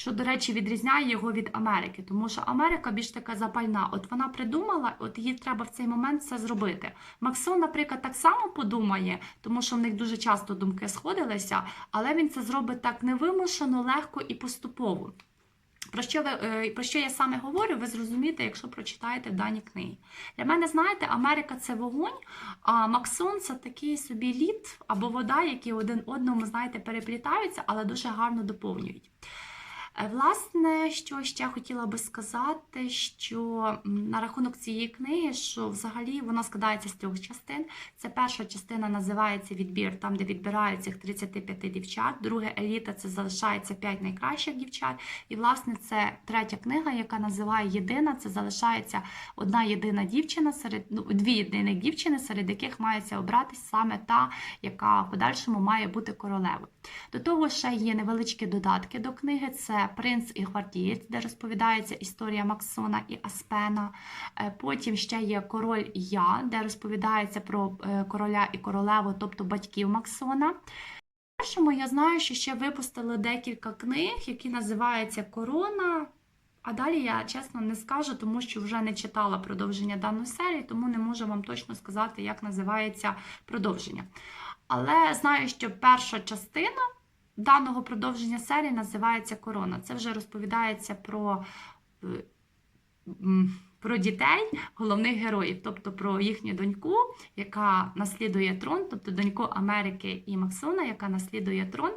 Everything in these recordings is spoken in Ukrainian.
що, до речі, відрізняє його від Америки, тому що Америка більш така запальна. От вона придумала, от їй треба в цей момент це зробити. Максон, наприклад, так само подумає, тому що в них дуже часто думки сходилися, але він це зробить так невимушено, легко і поступово. Про що, ви, е, про що я саме говорю, ви зрозумієте, якщо прочитаєте дані книги. Для мене, знаєте, Америка це вогонь, а Максон це такий собі лід або вода, які один одному, знаєте, переплітаються, але дуже гарно доповнюють. Е, Власне, що ще хотіла би сказати, що на рахунок цієї книги, що взагалі вона складається з трьох частин. Це перша частина називається відбір, там де відбирають цих 35 дівчат. Друге еліта це залишається 5 найкращих дівчат. І власне це третя книга, яка називає Єдина. Це залишається одна єдина дівчина серед ну, дві єдиних дівчини, серед яких мається обратись саме та, яка в подальшому має бути королевою. До того ще є невеличкі додатки до книги: це Принц і гвардієць, де розповідається історія Максона і Аспена. Е, Потім ще є Король я, де розповідається про е, короля і королеву, тобто батьків Максона. Першому я знаю, що ще випустили декілька книг, які називаються Корона. А далі я чесно не скажу, тому що вже не читала продовження даної серії, тому не можу вам точно сказати, як називається продовження. Але знаю, що перша частина даного продовження серії називається Корона. Це вже розповідається про, е, про дітей головних героїв, тобто про їхню доньку, яка наслідує трон, тобто доньку Америки і Максона, яка наслідує трон.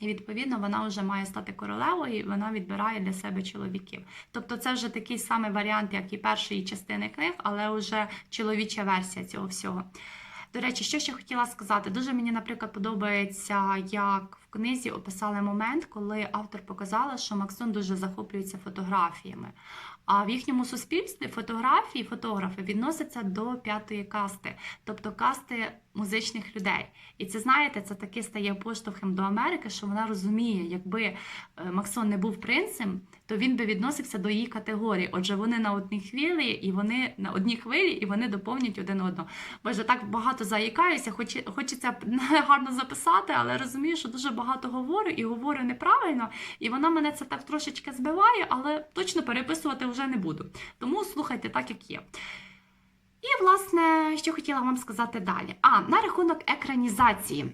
І відповідно вона вже має стати королевою, і вона відбирає для себе чоловіків. Тобто, це вже такий самий варіант, як і першої частини книг, але вже чоловіча версія цього всього. До речі, що ще хотіла сказати? Дуже мені, наприклад, подобається, як книзі описали момент, коли автор показала, що Максон дуже захоплюється фотографіями. А в їхньому суспільстві фотографії, фотографи відносяться до п'ятої касти, тобто касти музичних людей. І це знаєте, це таки стає поштовхом до Америки, що вона розуміє, якби е, Максон не був принцем, то він би відносився до її категорії. Отже, вони на одній хвилі, і вони на одній хвилі, і вони доповнюють один одного. Боже, так багато заїкаюся, хоч, хочеться гарно записати, але розумію, що дуже багато говорю і говорю неправильно, і вона мене це так трошечки збиває, але точно переписувати вже не буду. Тому слухайте так, як є. І, власне, що хотіла вам сказати далі. А, на рахунок екранізації.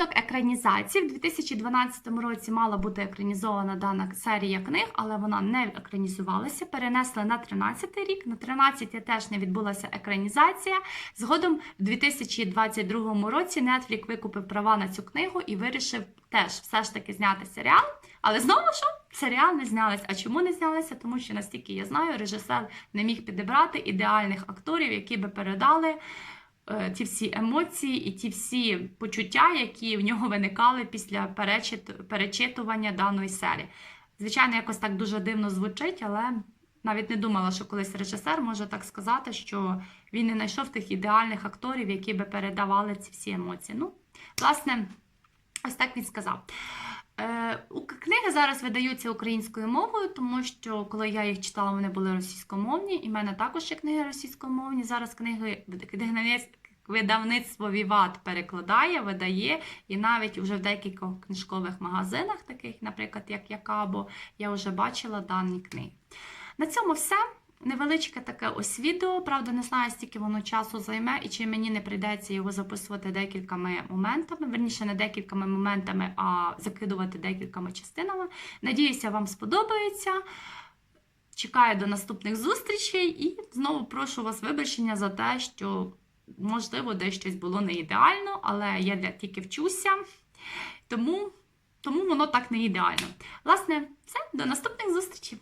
Рахунок екранізації в 2012 році мала бути екранізована дана серія книг, але вона не екранізувалася. Перенесли на 13 рік. На 13 теж не відбулася екранізація. Згодом в 2022 році Netflix викупив права на цю книгу і вирішив теж все ж таки зняти серіал. Але знову що серіал не знялись. А чому не знялися? Тому що настільки я знаю, режисер не міг підібрати ідеальних акторів, які би передали ті всі емоції і ті всі почуття, які в нього виникали після перечитування даної серії. Звичайно, якось так дуже дивно звучить, але навіть не думала, що колись режисер може так сказати, що він не знайшов тих ідеальних акторів, які би передавали ці всі емоції. Ну, власне, ось так він сказав. Е, Книги зараз видаються українською мовою, тому що коли я їх читала, вони були російськомовні, і в мене також є книги російськомовні. Зараз книги видавництво Віват перекладає, видає, і навіть вже в деяких книжкових магазинах, таких, наприклад, як Якабо, я вже бачила дані книги. На цьому все. Невеличке таке ось відео. Правда, не знаю, стільки воно часу займе, і чи мені не прийдеться його записувати декількома моментами, верніше не декількома моментами, а закидувати декількома частинами. Надіюся, вам сподобається. Чекаю до наступних зустрічей і знову прошу вас вибачення за те, що, можливо, десь щось було не ідеально, але я для тільки вчуся. Тому, тому воно так не ідеально. Власне, все, до наступних зустрічей!